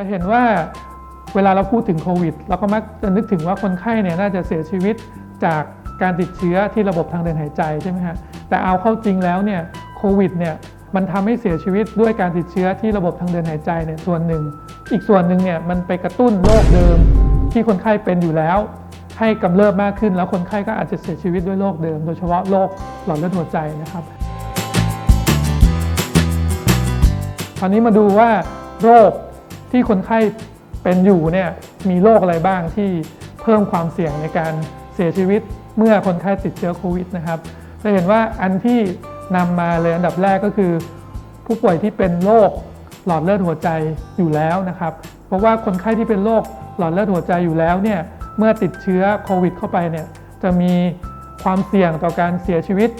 จะเห็นว่าเวลาเราพูดถึงโควิดเราก็มักจะนึกถึงว่าคนไข้เนี่ยน่าจะเสียชีวิตจากการติดเชื้อที่ระบบทางเดินหายใจใช่ไหมฮะแต่เอาเข้าจริงแล้วเนี่ยโควิดเนี่ยมันทำให้เสียชีวิตด้วยการติดเชื้อที่ระบบทางเดินหายใจเนี่ยส่วนหนึ่ง อีกส่วนหนึ่งเนี่ยมันไปกระตุ้นโรคเดิมที่คนไข้เป็นอยู่แล้ว ให้กำเริบมากขึ้นแล้วคนไข้ก็อาจจะเสียชีวิตด้วยโรคเดิม โดยเฉพาะโรคหลอดเลือดหัวใจนะครับคราวนี้มาดูว่าโรค ที่คนไข้เป็นอยู่เนี่ยมีโรคอะไรบ้างที่เพิ่มความเสี่ยงในการเสียชีวิตเมื่อคนไข้ติดเชื้อโควิดนะครับจะเห็นว่าอันที่นำมาเลยอันดับแรกก็คือ ผู้ป่วยที่เป็นโรคหลอดเลือดหัวใจอยู่แล้วนะครับ เพราะว่าคนไข้ที่เป็นโรคหลอดเลือดหัวใจอยู่แล้วเนี่ยเมื่อติดเชื้อโควิดเข้าไปเนี่ยจะมีความเสี่ยงต่อการเสียชีวิต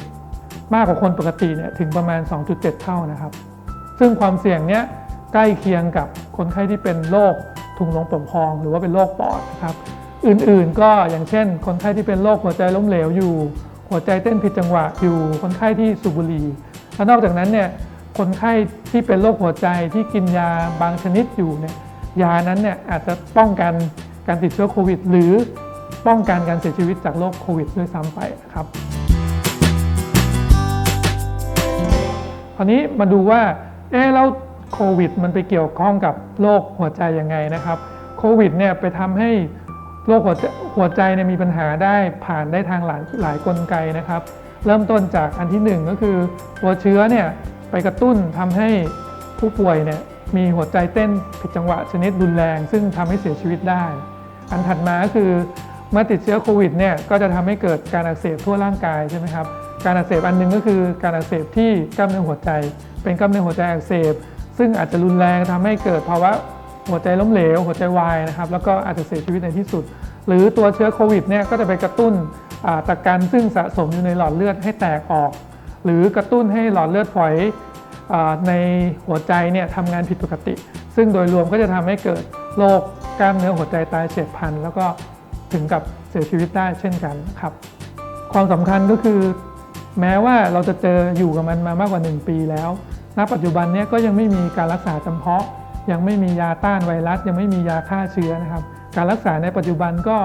มากกว่าคนปกติเนี่ยถึงประมาณ 2.7 เท่านะครับ ซึ่งความเสี่ยงเนี้ยใกล้เคียงกับ คนไข้ที่เป็นโรคถุงลมโป่งพอง หรือว่าเป็นโรคปอดนะครับ อื่นๆก็อย่างเช่น คนไข้ที่เป็นโรคหัวใจล้มเหลวอยู่ หัวใจเต้นผิดจังหวะอยู่ คนไข้ที่สูบบุหรี่และนอกจากนั้นเนี่ยคนไข้ที่เป็นโรคหัวใจที่กินยาบางชนิดอยู่เนี่ยยานั้นเนี่ยอาจจะป้องกันการติดเชื้อโควิด หรือป้องกันการเสียชีวิตจากโรคโควิดด้วยซ้ำไปนะครับคราวนี้มาดูว่าเอ๊ะแล้ว โควิด มันไปเกี่ยวข้องกับโรคหัวใจยังไงนะครับโควิดเนี่ยไปทำให้โรคหัวใจหัวใจเนี่ยมีปัญหาได้ผ่านได้ทางหลายหลายกลไกนะครับ เริ่มต้นจากอันที่หนึ่งก็คือตัวเชื้อเนี่ยไปกระตุ้นทำให้ผู้ป่วยเนี่ยมีหัวใจเต้นผิดจังหวะชนิดรุนแรง ซึ่งทำให้เสียชีวิตได้ อันถัดมาก็คือเมื่อติดเชื้อโควิดเนี่ยก็จะทำให้เกิดการอักเสบทั่วร่างกายใช่ไหมครับการอักเสบอันหนึงก็คือการอักเสบที่กล้ามเนื้อหัวใจ เป็นกล้ามเนื้อหัวใจอักเสบ ซึ่งอาจจะรุนแรงทำให้เกิดภาวะหัวใจล้มเหลว หัวใจวายนะครับ แล้วก็อาจจะเสียชีวิตในที่สุด หรือตัวเชื้อโควิดเนี่ยก็จะไปกระตุ้นตะกันซึ่งสะสมอยู่ในหลอดเลือดให้แตกออก หรือกระตุ้นให้หลอดเลือดฝอยอในหัวใจเนี่ยทำงานผิดปกติ ซึ่งโดยรวมก็จะทำให้เกิดโรคกล้ามเนื้อหัวใจตายเฉียบพลัน แล้วก็ถึงกับเสียชีวิตได้เช่นกันครับ ความสำคัญก็คือ แม้ว่าเราจะเจออยู่กับมันมามากกว่า 1 ปีแล้ว ณปัจจุบันนี้ก็ยังไม่มีการรักษาจำเพาะ ยังไม่มียาต้านไวรัส ยังไม่มียาฆ่าเชื้อนะครับ การรักษาในปัจจุบันก็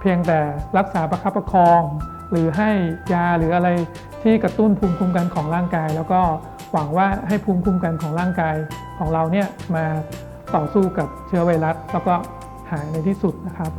เพียงแต่รักษาประคับประคอง หรือให้ยาหรืออะไรที่กระตุ้นภูมิคุ้มกันของร่างกาย แล้วก็หวังว่าให้ภูมิคุ้มกันของร่างกายของเราเนี่ยมาต่อสู้กับเชื้อไวรัส แล้วก็หายในที่สุดนะครับ